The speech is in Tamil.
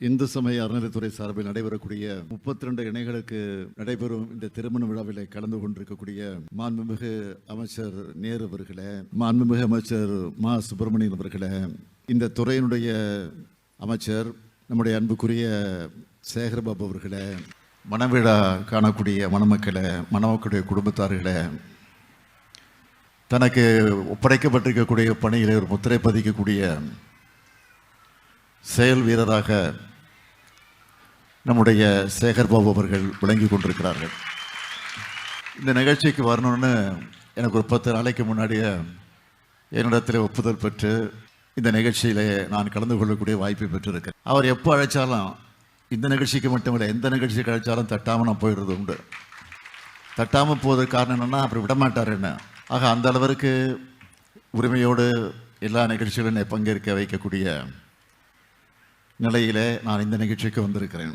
இந்து சமய அறநிலைத்துறை சார்பில் நடைபெறக்கூடிய முப்பத்தி ரெண்டு இணைகளுக்கு நடைபெறும் இந்த திருமண விழாவில் கலந்து கொண்டிருக்கக்கூடிய மாண்புமிகு அமைச்சர் நேரு அவர்களே மாண்புமிகு அமைச்சர் மா. சுப்பிரமணியன் அவர்களே இந்த துறையினுடைய அமைச்சர் நம்முடைய அன்புக்குரிய சேகர்பாபு அவர்களே மணவிழா காணக்கூடிய மணமக்களை மணமக்களுடைய குடும்பத்தார்களே தனக்கு ஒப்படைக்கப்பட்டிருக்கக்கூடிய பணியில் ஒரு முத்திரை பதிக்கக்கூடிய செயல் வீரராக நம்முடைய சேகர்பாபு அவர்கள் விளங்கி கொண்டிருக்கிறார்கள். இந்த நிகழ்ச்சிக்கு வரணும்னு எனக்கு ஒரு பத்து நாளைக்கு முன்னாடியே என்னிடத்தில் ஒப்புதல் பெற்று இந்த நிகழ்ச்சியிலே நான் கலந்து கொள்ளக்கூடிய வாய்ப்பை பெற்றிருக்கேன் அவர் எப்போ அழைச்சாலும் இந்த நிகழ்ச்சிக்கு மட்டுமில்லை எந்த நிகழ்ச்சிக்கு அழைச்சாலும் தட்டாமல் நான் போயிடுறது உண்டு. தட்டாமல் போவதற்கு காரணம் என்னென்னா அப்படி விடமாட்டார் என்ன. ஆக அந்த அளவிற்கு உரிமையோடு எல்லா நிகழ்ச்சிகளும் பங்கேற்க வைக்கக்கூடிய நிலையிலே நான் இந்த நிகழ்ச்சிக்கு வந்திருக்கிறேன்.